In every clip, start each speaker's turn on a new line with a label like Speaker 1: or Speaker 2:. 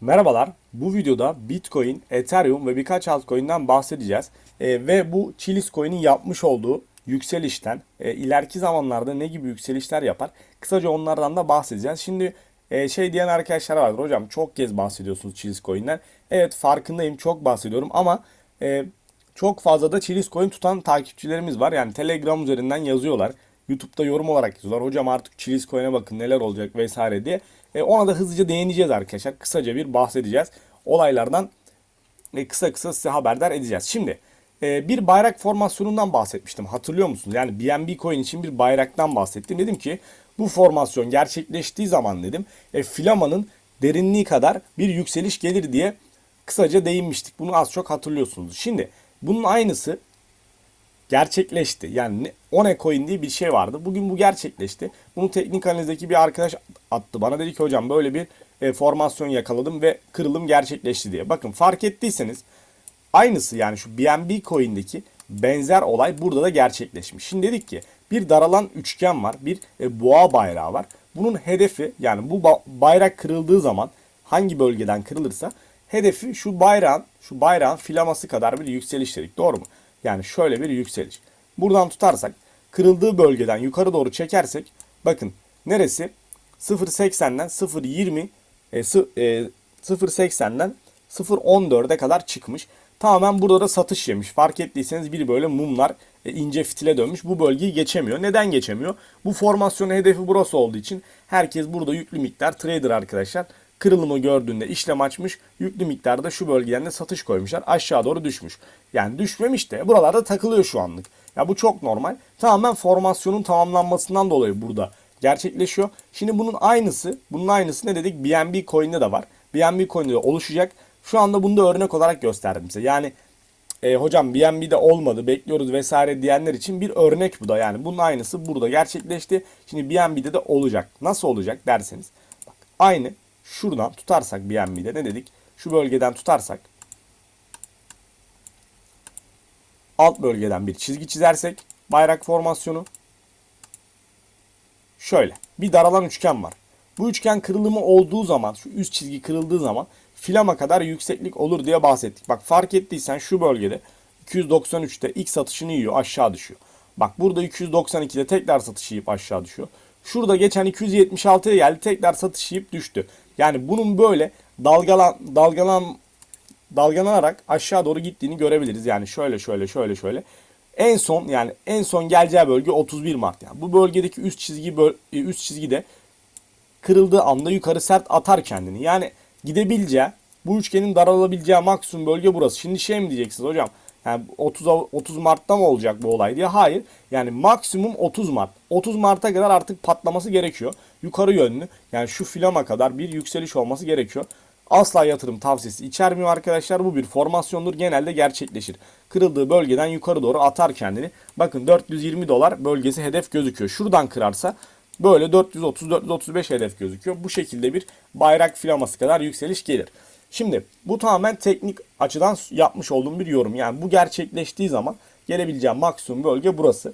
Speaker 1: Merhabalar. Bu videoda Bitcoin, Ethereum ve birkaç altcoin'den bahsedeceğiz. Ee, ve bu Chilis Coin'in yapmış olduğu yükselişten e, ileriki zamanlarda ne gibi yükselişler yapar? Kısaca onlardan da bahsedeceğiz. Şimdi e, şey diyen arkadaşlar vardır. Hocam çok kez bahsediyorsunuz Chilis Coin'den. Evet farkındayım çok bahsediyorum ama e, çok fazla da Chilis Coin tutan takipçilerimiz var. Yani Telegram üzerinden yazıyorlar. YouTube'da yorum olarak yazıyorlar. Hocam artık Chilis Coin'e bakın neler olacak vesaire diye. E, ona da hızlıca değineceğiz arkadaşlar. Kısaca bir bahsedeceğiz. Olaylardan e, kısa kısa size haberdar edeceğiz. Şimdi e, bir bayrak formasyonundan bahsetmiştim. Hatırlıyor musunuz? Yani BNB Coin için bir bayraktan bahsettim. Dedim ki bu formasyon gerçekleştiği zaman dedim e, filamanın derinliği kadar bir yükseliş gelir diye kısaca değinmiştik. Bunu az çok hatırlıyorsunuz. Şimdi bunun aynısı gerçekleşti. Yani ne- One Coin diye bir şey vardı. Bugün bu gerçekleşti. Bunu teknik analizdeki bir arkadaş attı. Bana dedi ki hocam böyle bir e, formasyon yakaladım ve kırılım gerçekleşti diye. Bakın fark ettiyseniz aynısı yani şu BNB Coin'deki benzer olay burada da gerçekleşmiş. Şimdi dedik ki bir daralan üçgen var. Bir e, boğa bayrağı var. Bunun hedefi yani bu ba- bayrak kırıldığı zaman hangi bölgeden kırılırsa hedefi şu bayrağın şu bayrağın filaması kadar bir yükseliş dedik. Doğru mu? Yani şöyle bir yükseliş. Buradan tutarsak kırıldığı bölgeden yukarı doğru çekersek bakın neresi 0.80'den 0.20 e, sı- e, 0.80'den 0.14'e kadar çıkmış. Tamamen burada da satış yemiş. Fark ettiyseniz bir böyle mumlar e, ince fitile dönmüş. Bu bölgeyi geçemiyor. Neden geçemiyor? Bu formasyonun hedefi burası olduğu için herkes burada yüklü miktar trader arkadaşlar. Kırılımı gördüğünde işlem açmış. Yüklü miktarda şu bölgeden de satış koymuşlar. Aşağı doğru düşmüş. Yani düşmemiş de buralarda takılıyor şu anlık. Ya bu çok normal. Tamamen formasyonun tamamlanmasından dolayı burada gerçekleşiyor. Şimdi bunun aynısı, bunun aynısı ne dedik? BNB Coin'de de var. BNB Coin'de de oluşacak. Şu anda bunu da örnek olarak gösterdim size. Yani e, hocam BNB'de olmadı bekliyoruz vesaire diyenler için bir örnek bu da. Yani bunun aynısı burada gerçekleşti. Şimdi BNB'de de olacak. Nasıl olacak derseniz. Bak, aynı şuradan tutarsak BNB'de ne dedik? Şu bölgeden tutarsak alt bölgeden bir çizgi çizersek bayrak formasyonu şöyle bir daralan üçgen var. Bu üçgen kırılımı olduğu zaman şu üst çizgi kırıldığı zaman filama kadar yükseklik olur diye bahsettik. Bak fark ettiysen şu bölgede 293'te ilk satışını yiyor aşağı düşüyor. Bak burada 292'de tekrar satış yiyip aşağı düşüyor. Şurada geçen 276'ya geldi tekrar satış yiyip düştü. Yani bunun böyle dalgalan dalgalan dalgalanarak aşağı doğru gittiğini görebiliriz. Yani şöyle şöyle şöyle şöyle. En son yani en son geleceği bölge 31 Mart. Yani bu bölgedeki üst çizgi böl- üst çizgi de kırıldığı anda yukarı sert atar kendini. Yani gidebileceği bu üçgenin daralabileceği maksimum bölge burası. Şimdi şey mi diyeceksiniz hocam? Yani 30 Av- 30 Mart'ta mı olacak bu olay diye? Hayır. Yani maksimum 30 Mart. 30 Mart'a kadar artık patlaması gerekiyor. Yukarı yönlü. Yani şu filama kadar bir yükseliş olması gerekiyor. Asla yatırım tavsiyesi içermiyor arkadaşlar. Bu bir formasyondur. Genelde gerçekleşir. Kırıldığı bölgeden yukarı doğru atar kendini. Bakın 420 dolar bölgesi hedef gözüküyor. Şuradan kırarsa böyle 430-435 hedef gözüküyor. Bu şekilde bir bayrak filaması kadar yükseliş gelir. Şimdi bu tamamen teknik açıdan yapmış olduğum bir yorum. Yani bu gerçekleştiği zaman gelebileceğim maksimum bölge burası.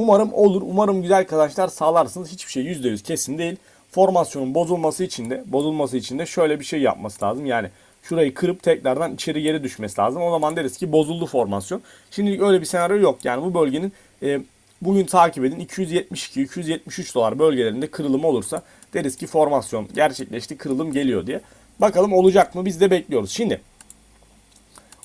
Speaker 1: Umarım olur. Umarım güzel kazançlar sağlarsınız. Hiçbir şey %100 kesin değil. Formasyonun bozulması için de bozulması için de şöyle bir şey yapması lazım. Yani şurayı kırıp tekrardan içeri geri düşmesi lazım. O zaman deriz ki bozuldu formasyon. Şimdi öyle bir senaryo yok. Yani bu bölgenin e, bugün takip edin 272-273 dolar bölgelerinde kırılım olursa deriz ki formasyon gerçekleşti kırılım geliyor diye. Bakalım olacak mı biz de bekliyoruz. Şimdi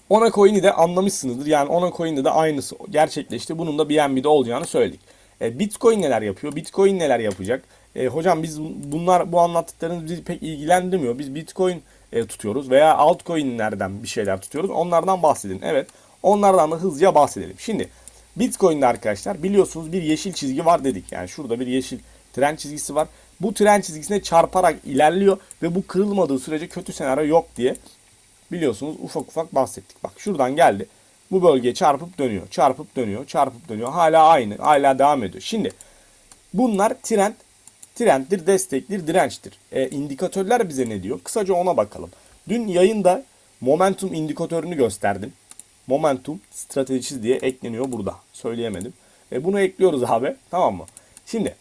Speaker 1: Ona coin'i de anlamışsınızdır. Yani Ona coin'de de aynısı gerçekleşti. Bunun da BNB'de olacağını söyledik. E, Bitcoin neler yapıyor? Bitcoin neler yapacak? E, hocam biz bunlar bu anlattıklarınız bizi pek ilgilendirmiyor. Biz Bitcoin e, tutuyoruz veya altcoin'lerden bir şeyler tutuyoruz. Onlardan bahsedin. Evet. Onlardan da hızlıca bahsedelim. Şimdi Bitcoin'de arkadaşlar biliyorsunuz bir yeşil çizgi var dedik. Yani şurada bir yeşil tren çizgisi var. Bu tren çizgisine çarparak ilerliyor ve bu kırılmadığı sürece kötü senaryo yok diye biliyorsunuz ufak ufak bahsettik. Bak şuradan geldi. Bu bölgeye çarpıp dönüyor. Çarpıp dönüyor. Çarpıp dönüyor. Hala aynı. Hala devam ediyor. Şimdi bunlar trend trenddir, destektir, dirençtir. E, indikatörler bize ne diyor? Kısaca ona bakalım. Dün yayında momentum indikatörünü gösterdim. Momentum stratejisi diye ekleniyor burada. Söyleyemedim. E, bunu ekliyoruz abi. Tamam mı? Şimdi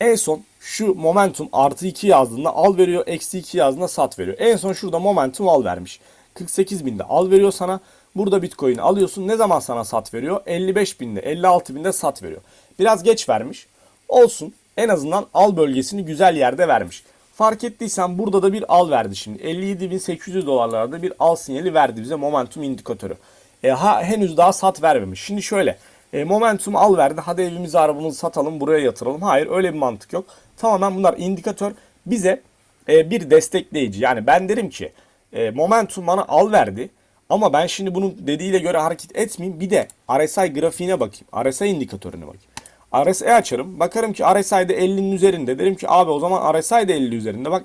Speaker 1: En son şu momentum artı 2 yazdığında al veriyor, eksi 2 yazdığında sat veriyor. En son şurada momentum al vermiş. 48 binde al veriyor sana. Burada Bitcoin alıyorsun. Ne zaman sana sat veriyor? 55 binde, 56 binde sat veriyor. Biraz geç vermiş. Olsun. En azından al bölgesini güzel yerde vermiş. Fark ettiysen burada da bir al verdi şimdi. 57.800 dolarlarda bir al sinyali verdi bize momentum indikatörü. E, ha, henüz daha sat vermemiş. Şimdi şöyle. E, momentum al verdi. Hadi evimizi arabamızı satalım buraya yatıralım. Hayır öyle bir mantık yok. Tamamen bunlar indikatör. Bize e, bir destekleyici. Yani ben derim ki e, momentum bana al verdi. Ama ben şimdi bunun dediğiyle göre hareket etmeyeyim. Bir de RSI grafiğine bakayım. RSI indikatörüne bakayım. RSI açarım. Bakarım ki RSI de 50'nin üzerinde. Derim ki abi o zaman RSI de 50 üzerinde. Bak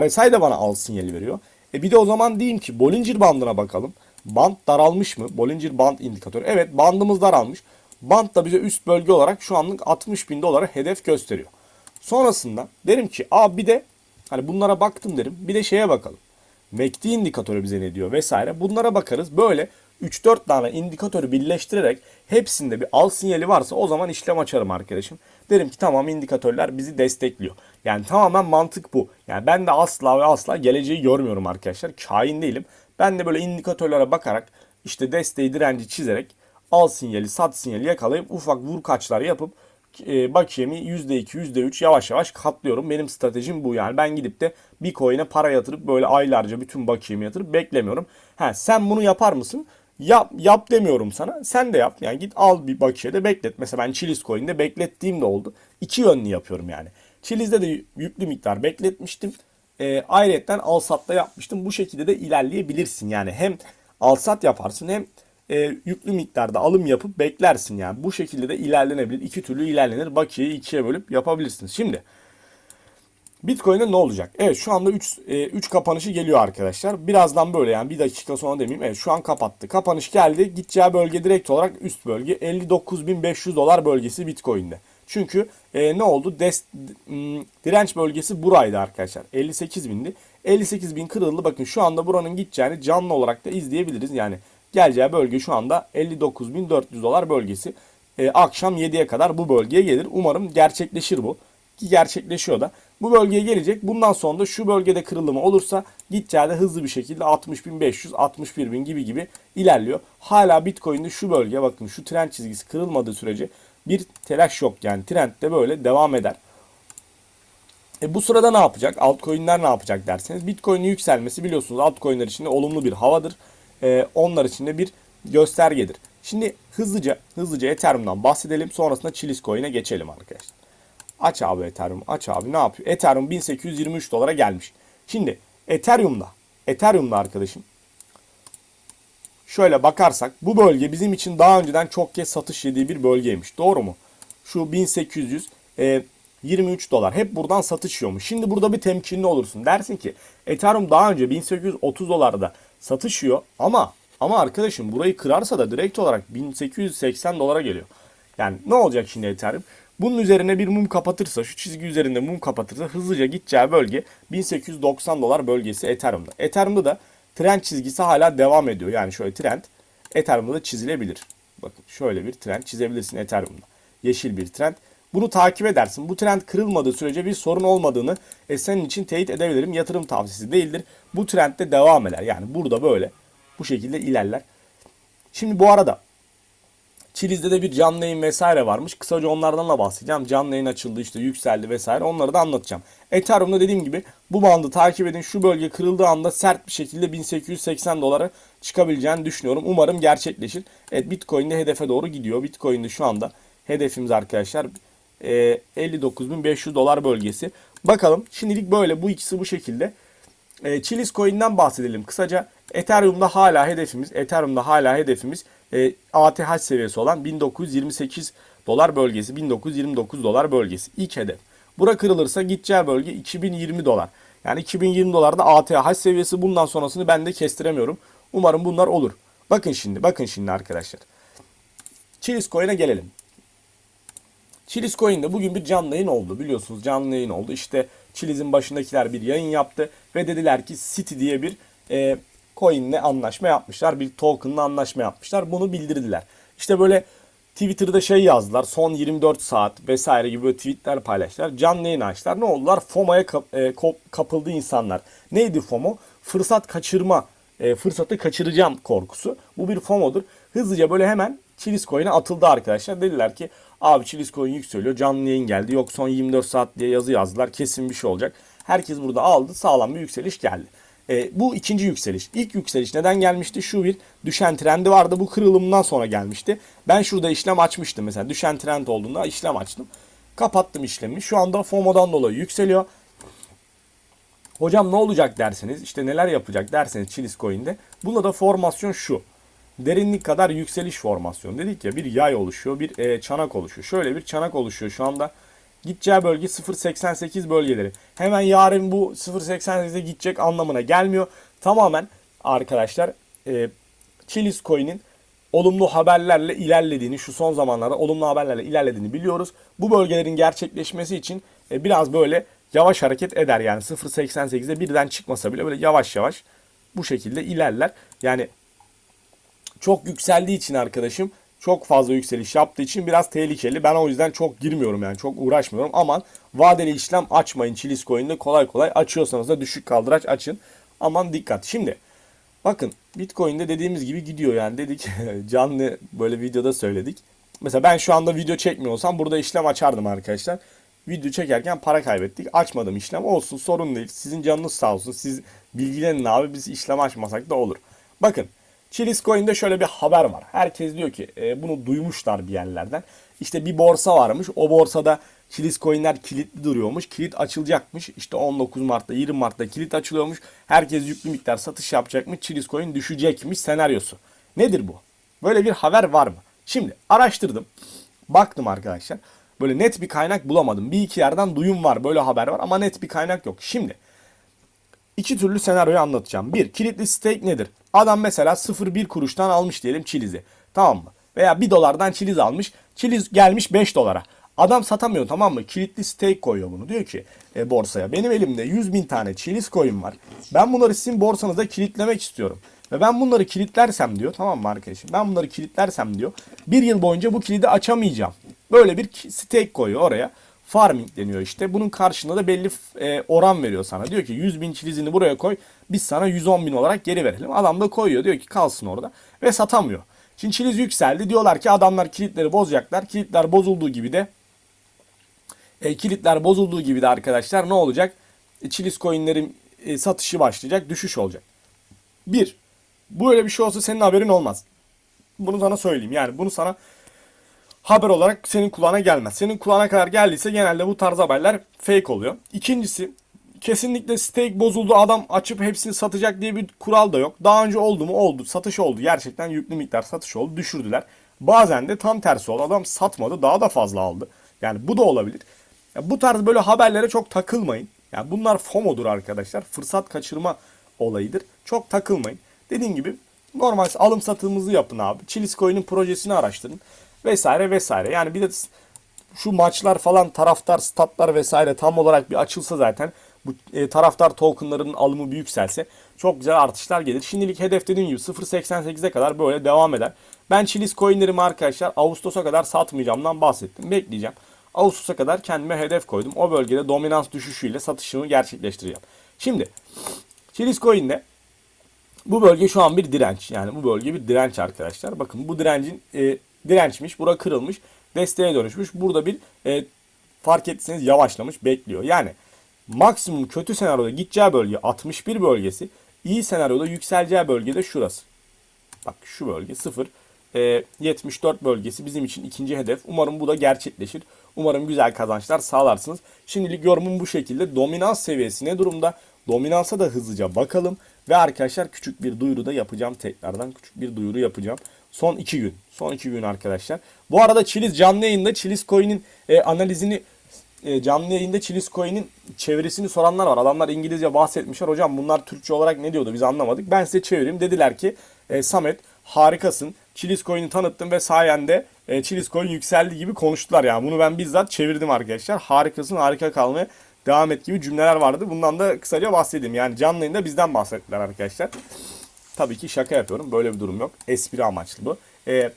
Speaker 1: RSI de bana al sinyali veriyor. E bir de o zaman diyeyim ki Bollinger bandına bakalım. Band daralmış mı? Bollinger band indikatörü. Evet bandımız daralmış. Band da bize üst bölge olarak şu anlık 60 bin dolara hedef gösteriyor. Sonrasında derim ki abi bir de hani bunlara baktım derim. Bir de şeye bakalım. MACD indikatörü bize ne diyor vesaire. Bunlara bakarız. Böyle 3-4 tane indikatörü birleştirerek hepsinde bir al sinyali varsa o zaman işlem açarım arkadaşım. Derim ki tamam indikatörler bizi destekliyor. Yani tamamen mantık bu. Yani ben de asla ve asla geleceği görmüyorum arkadaşlar. Kain değilim. Ben de böyle indikatörlere bakarak işte desteği direnci çizerek al sinyali sat sinyali yakalayıp ufak vur kaçlar yapıp e, bakiyemi %2 %3 yavaş yavaş katlıyorum. Benim stratejim bu yani. Ben gidip de bir coin'e para yatırıp böyle aylarca bütün bakiyemi yatırıp beklemiyorum. Ha sen bunu yapar mısın? Yap, yap demiyorum sana. Sen de yap. Yani git al bir bakiyede beklet. Mesela ben Chiliz coin'de beklettiğim de oldu. İki yönlü yapıyorum yani. Chiliz'de de yüklü miktar bekletmiştim. E, ayrıyetten al satta yapmıştım. Bu şekilde de ilerleyebilirsin. Yani hem al sat yaparsın hem e, yüklü miktarda alım yapıp beklersin yani. Bu şekilde de ilerlenebilir. İki türlü ilerlenir. Bakiyeyi ikiye bölüp yapabilirsiniz. Şimdi Bitcoin'de ne olacak? Evet şu anda 3 3 kapanışı geliyor arkadaşlar. Birazdan böyle yani bir dakika sonra demeyeyim. Evet şu an kapattı. Kapanış geldi. Gideceği bölge direkt olarak üst bölge 59.500 dolar bölgesi Bitcoin'de. Çünkü e, ne oldu? Des, direnç bölgesi buraydı arkadaşlar. 58 bindi. 58 bin kırıldı. Bakın şu anda buranın gideceğini canlı olarak da izleyebiliriz. Yani geleceği bölge şu anda 59.400 dolar bölgesi. E, akşam 7'ye kadar bu bölgeye gelir. Umarım gerçekleşir bu. Ki gerçekleşiyor da. Bu bölgeye gelecek. Bundan sonra da şu bölgede kırılımı olursa gideceği de hızlı bir şekilde 60.500, 61.000 gibi gibi ilerliyor. Hala Bitcoin'de şu bölge bakın şu trend çizgisi kırılmadığı sürece bir telaş yok. Yani trend de böyle devam eder. E bu sırada ne yapacak? Altcoin'ler ne yapacak derseniz Bitcoin'in yükselmesi biliyorsunuz altcoin'ler için de olumlu bir havadır. E, onlar için de bir göstergedir. Şimdi hızlıca hızlıca Ethereum'dan bahsedelim. Sonrasında Chilis Coin'e geçelim arkadaşlar. Aç abi Ethereum. Aç abi ne yapıyor? Ethereum 1823 dolara gelmiş. Şimdi Ethereum'da Ethereum'da arkadaşım şöyle bakarsak bu bölge bizim için daha önceden çok kez satış yediği bir bölgeymiş. Doğru mu? Şu 1800 e, 23 dolar. Hep buradan satış yiyormuş. Şimdi burada bir temkinli olursun. Dersin ki Ethereum daha önce 1830 dolarda satış yiyor ama ama arkadaşım burayı kırarsa da direkt olarak 1880 dolara geliyor. Yani ne olacak şimdi Ethereum? Bunun üzerine bir mum kapatırsa, şu çizgi üzerinde mum kapatırsa hızlıca gideceği bölge 1890 dolar bölgesi Ethereum'da. Ethereum'da da trend çizgisi hala devam ediyor. Yani şöyle trend Ethereum'da da çizilebilir. Bakın şöyle bir trend çizebilirsin Ethereum'da. Yeşil bir trend. Bunu takip edersin. Bu trend kırılmadığı sürece bir sorun olmadığını e, senin için teyit edebilirim. Yatırım tavsiyesi değildir. Bu trend de devam eder. Yani burada böyle bu şekilde ilerler. Şimdi bu arada Çiliz'de de bir canlı yayın vesaire varmış. Kısaca onlardan da bahsedeceğim. Canlı yayın açıldı işte yükseldi vesaire onları da anlatacağım. Ethereum'da dediğim gibi bu bandı takip edin. Şu bölge kırıldığı anda sert bir şekilde 1880 dolara çıkabileceğini düşünüyorum. Umarım gerçekleşir. Evet Bitcoin'de hedefe doğru gidiyor. Bitcoin'de şu anda hedefimiz arkadaşlar 59.500 dolar bölgesi. Bakalım şimdilik böyle bu ikisi bu şekilde. E, Chiliz Coin'den bahsedelim. Kısaca Ethereum'da hala hedefimiz, Ethereum'da hala hedefimiz e, ATH seviyesi olan 1928 dolar bölgesi, 1929 dolar bölgesi ilk hedef. Bura kırılırsa gideceği bölge 2020 dolar. Yani 2020 dolarda ATH seviyesi bundan sonrasını ben de kestiremiyorum. Umarım bunlar olur. Bakın şimdi, bakın şimdi arkadaşlar. Chiliz Coin'e gelelim. Chiliz Coin'de bugün bir canlı yayın oldu. Biliyorsunuz canlı yayın oldu. İşte Chiliz'in başındakiler bir yayın yaptı ve dediler ki City diye bir e, coin'le anlaşma yapmışlar. Bir token'la anlaşma yapmışlar. Bunu bildirdiler. İşte böyle Twitter'da şey yazdılar. Son 24 saat vesaire gibi böyle tweetler paylaştılar. Canlı yayın açtılar. Ne oldular? FOMO'ya kap- e, kapıldı insanlar. Neydi FOMO? Fırsat kaçırma. e, fırsatı kaçıracağım korkusu. Bu bir FOMO'dur. Hızlıca böyle hemen Chilis Coin'e atıldı arkadaşlar. Dediler ki abi Chilis Coin yükseliyor. Canlı yayın geldi. Yok son 24 saat diye yazı yazdılar. Kesin bir şey olacak. Herkes burada aldı. Sağlam bir yükseliş geldi. E, bu ikinci yükseliş. İlk yükseliş neden gelmişti? Şu bir düşen trendi vardı. Bu kırılımdan sonra gelmişti. Ben şurada işlem açmıştım mesela. Düşen trend olduğunda işlem açtım. Kapattım işlemi. Şu anda FOMO'dan dolayı yükseliyor. Hocam ne olacak derseniz, işte neler yapacak derseniz Chilis Coin'de. Bunda da formasyon şu. Derinlik kadar yükseliş formasyonu. Dedik ya bir yay oluşuyor, bir e, çanak oluşuyor. Şöyle bir çanak oluşuyor şu anda. Gideceği bölge 0.88 bölgeleri. Hemen yarın bu 0.88'e gidecek anlamına gelmiyor. Tamamen arkadaşlar e, Chilis Coin'in olumlu haberlerle ilerlediğini, şu son zamanlarda olumlu haberlerle ilerlediğini biliyoruz. Bu bölgelerin gerçekleşmesi için e, biraz böyle yavaş hareket eder. Yani 0.88'e birden çıkmasa bile böyle yavaş yavaş bu şekilde ilerler. Yani çok yükseldiği için arkadaşım çok fazla yükseliş yaptığı için biraz tehlikeli. Ben o yüzden çok girmiyorum yani çok uğraşmıyorum. Aman vadeli işlem açmayın Chilis Coin'de kolay kolay açıyorsanız da düşük kaldıraç açın. Aman dikkat. Şimdi bakın Bitcoin'de dediğimiz gibi gidiyor yani dedik canlı böyle videoda söyledik. Mesela ben şu anda video çekmiyor olsam burada işlem açardım arkadaşlar. Video çekerken para kaybettik. Açmadım işlem. Olsun sorun değil. Sizin canınız sağ olsun. Siz bilgilenin abi biz işlem açmasak da olur. Bakın Chilis Coin'de şöyle bir haber var. Herkes diyor ki e, bunu duymuşlar bir yerlerden. İşte bir borsa varmış. O borsada Chilis Coin'ler kilitli duruyormuş. Kilit açılacakmış. İşte 19 Mart'ta 20 Mart'ta kilit açılıyormuş. Herkes yüklü miktar satış yapacakmış. Chilis Coin düşecekmiş senaryosu. Nedir bu? Böyle bir haber var mı? Şimdi araştırdım. Baktım arkadaşlar. Böyle net bir kaynak bulamadım. Bir iki yerden duyum var. Böyle haber var ama net bir kaynak yok. Şimdi iki türlü senaryoyu anlatacağım. Bir, kilitli stake nedir? Adam mesela 0,1 kuruştan almış diyelim Chiliz'i. Tamam mı? Veya 1 dolardan Chiliz almış. Chiliz gelmiş 5 dolara. Adam satamıyor tamam mı? Kilitli stake koyuyor bunu. Diyor ki e, borsaya benim elimde 100 bin tane Chiliz coin var. Ben bunları sizin borsanızda kilitlemek istiyorum. Ve ben bunları kilitlersem diyor tamam mı arkadaşım? Ben bunları kilitlersem diyor bir yıl boyunca bu kilidi açamayacağım. Böyle bir stake koyuyor oraya. Farming deniyor işte. Bunun karşılığında da belli e, oran veriyor sana. Diyor ki 100 bin çilizini buraya koy. Biz sana 110 bin olarak geri verelim. Adam da koyuyor. Diyor ki kalsın orada. Ve satamıyor. Şimdi çiliz yükseldi. Diyorlar ki adamlar kilitleri bozacaklar. Kilitler bozulduğu gibi de e, kilitler bozulduğu gibi de arkadaşlar ne olacak? E, çiliz coinlerin e, satışı başlayacak. Düşüş olacak. Bir. Böyle bir şey olsa senin haberin olmaz. Bunu sana söyleyeyim. Yani bunu sana haber olarak senin kulağına gelmez. Senin kulağına kadar geldiyse genelde bu tarz haberler fake oluyor. İkincisi kesinlikle stake bozuldu adam açıp hepsini satacak diye bir kural da yok. Daha önce oldu mu oldu satış oldu gerçekten yüklü miktar satış oldu düşürdüler. Bazen de tam tersi oldu adam satmadı daha da fazla aldı. Yani bu da olabilir. Ya bu tarz böyle haberlere çok takılmayın. Yani bunlar FOMO'dur arkadaşlar. Fırsat kaçırma olayıdır. Çok takılmayın. Dediğim gibi normal alım satımınızı yapın abi. Chilis Coin'in projesini araştırın vesaire vesaire. Yani bir de şu maçlar falan taraftar statlar vesaire tam olarak bir açılsa zaten bu e, taraftar tokenlarının alımı bir yükselse çok güzel artışlar gelir. Şimdilik hedef dediğim gibi 0.88'e kadar böyle devam eder. Ben Chilis coinlerimi arkadaşlar Ağustos'a kadar satmayacağımdan bahsettim. Bekleyeceğim. Ağustos'a kadar kendime hedef koydum. O bölgede dominans düşüşüyle satışımı gerçekleştireceğim. Şimdi Chilis coin'de bu bölge şu an bir direnç. Yani bu bölge bir direnç arkadaşlar. Bakın bu direncin e, dirençmiş. Bura kırılmış. Desteğe dönüşmüş. Burada bir e, fark ettiyseniz yavaşlamış bekliyor. Yani maksimum kötü senaryoda gideceği bölge 61 bölgesi. iyi senaryoda yükseleceği bölge de şurası. Bak şu bölge 0. E, 74 bölgesi bizim için ikinci hedef. Umarım bu da gerçekleşir. Umarım güzel kazançlar sağlarsınız. Şimdilik yorumum bu şekilde. Dominans seviyesi ne durumda? Dominansa da hızlıca bakalım. Ve arkadaşlar küçük bir duyuru da yapacağım tekrardan. Küçük bir duyuru yapacağım. Son 2 gün. Son 2 gün arkadaşlar. Bu arada Chiliz canlı yayında Chiliz Coin'in e, analizini e, canlı yayında Chiliz Coin'in çevirisini soranlar var. Adamlar İngilizce bahsetmişler. Hocam bunlar Türkçe olarak ne diyordu biz anlamadık. Ben size çevireyim. Dediler ki e, Samet harikasın. Chiliz Coin'i tanıttım ve sayende e, Chiliz Coin yükseldi gibi konuştular. Yani bunu ben bizzat çevirdim arkadaşlar. Harikasın harika kalmaya devam et gibi cümleler vardı. Bundan da kısaca bahsedeyim. Yani canlı yayında bizden bahsettiler arkadaşlar. Tabii ki şaka yapıyorum. Böyle bir durum yok. Espri amaçlı bu. Ee,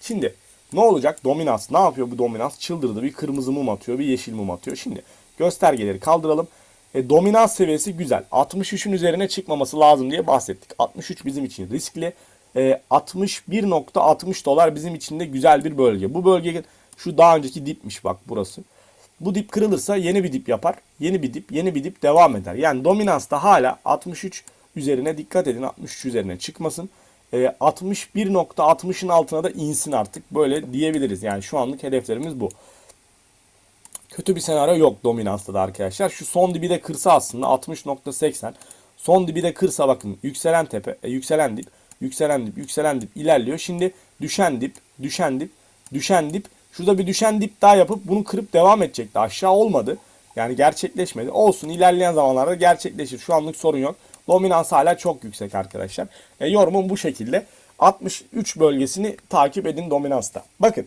Speaker 1: şimdi Ne olacak? Dominans. Ne yapıyor bu dominans? Çıldırdı. Bir kırmızı mum atıyor, bir yeşil mum atıyor. Şimdi göstergeleri kaldıralım. E, dominans seviyesi güzel. 63'ün üzerine çıkmaması lazım diye bahsettik. 63 bizim için riskli. E, 61.60 dolar bizim için de güzel bir bölge. Bu bölge şu daha önceki dipmiş bak burası. Bu dip kırılırsa yeni bir dip yapar. Yeni bir dip, yeni bir dip devam eder. Yani dominansta hala 63 üzerine dikkat edin. 63 üzerine çıkmasın. E, 61.60'ın altına da insin artık. Böyle diyebiliriz. Yani şu anlık hedeflerimiz bu. Kötü bir senaryo yok dominansta da arkadaşlar. Şu son dibi de kırsa aslında 60.80. Son dibi de kırsa bakın yükselen tepe, e, yükselen dip, yükselen dip, yükselen dip ilerliyor. Şimdi düşen dip, düşen dip, düşen dip. Şurada bir düşen dip daha yapıp bunu kırıp devam edecekti. Aşağı olmadı. Yani gerçekleşmedi. Olsun ilerleyen zamanlarda gerçekleşir. Şu anlık sorun yok. Dominans hala çok yüksek arkadaşlar. E, yorumum bu şekilde. 63 bölgesini takip edin dominansta. Bakın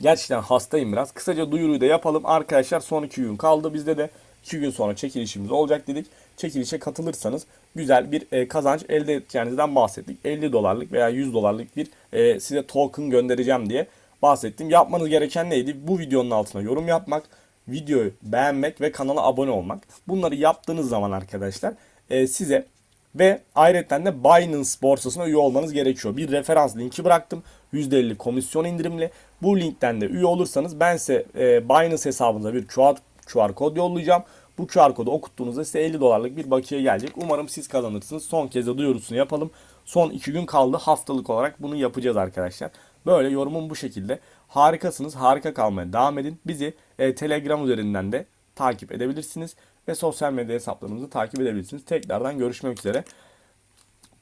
Speaker 1: Gerçekten hastayım biraz. Kısaca duyuruyu da yapalım. Arkadaşlar son 2 gün kaldı. Bizde de 2 gün sonra çekilişimiz olacak dedik. Çekilişe katılırsanız güzel bir e, kazanç elde edeceğinizden bahsettik. 50 dolarlık veya 100 dolarlık bir e, size token göndereceğim diye bahsettim. Yapmanız gereken neydi? Bu videonun altına yorum yapmak, videoyu beğenmek ve kanala abone olmak. Bunları yaptığınız zaman arkadaşlar e, size ve ayrıca de Binance borsasına üye olmanız gerekiyor. Bir referans linki bıraktım. %50 komisyon indirimli. Bu linkten de üye olursanız ben size e, Binance hesabınıza bir QR, QR kod yollayacağım. Bu QR kodu okuttuğunuzda size 50 dolarlık bir bakiye gelecek. Umarım siz kazanırsınız. Son kez de duyurusunu yapalım. Son 2 gün kaldı. Haftalık olarak bunu yapacağız arkadaşlar. Böyle yorumum bu şekilde. Harikasınız. Harika kalmaya devam edin. Bizi e, Telegram üzerinden de takip edebilirsiniz. Ve sosyal medya hesaplarımızı takip edebilirsiniz. Tekrardan görüşmek üzere.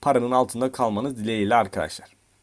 Speaker 1: Paranın altında kalmanız dileğiyle arkadaşlar.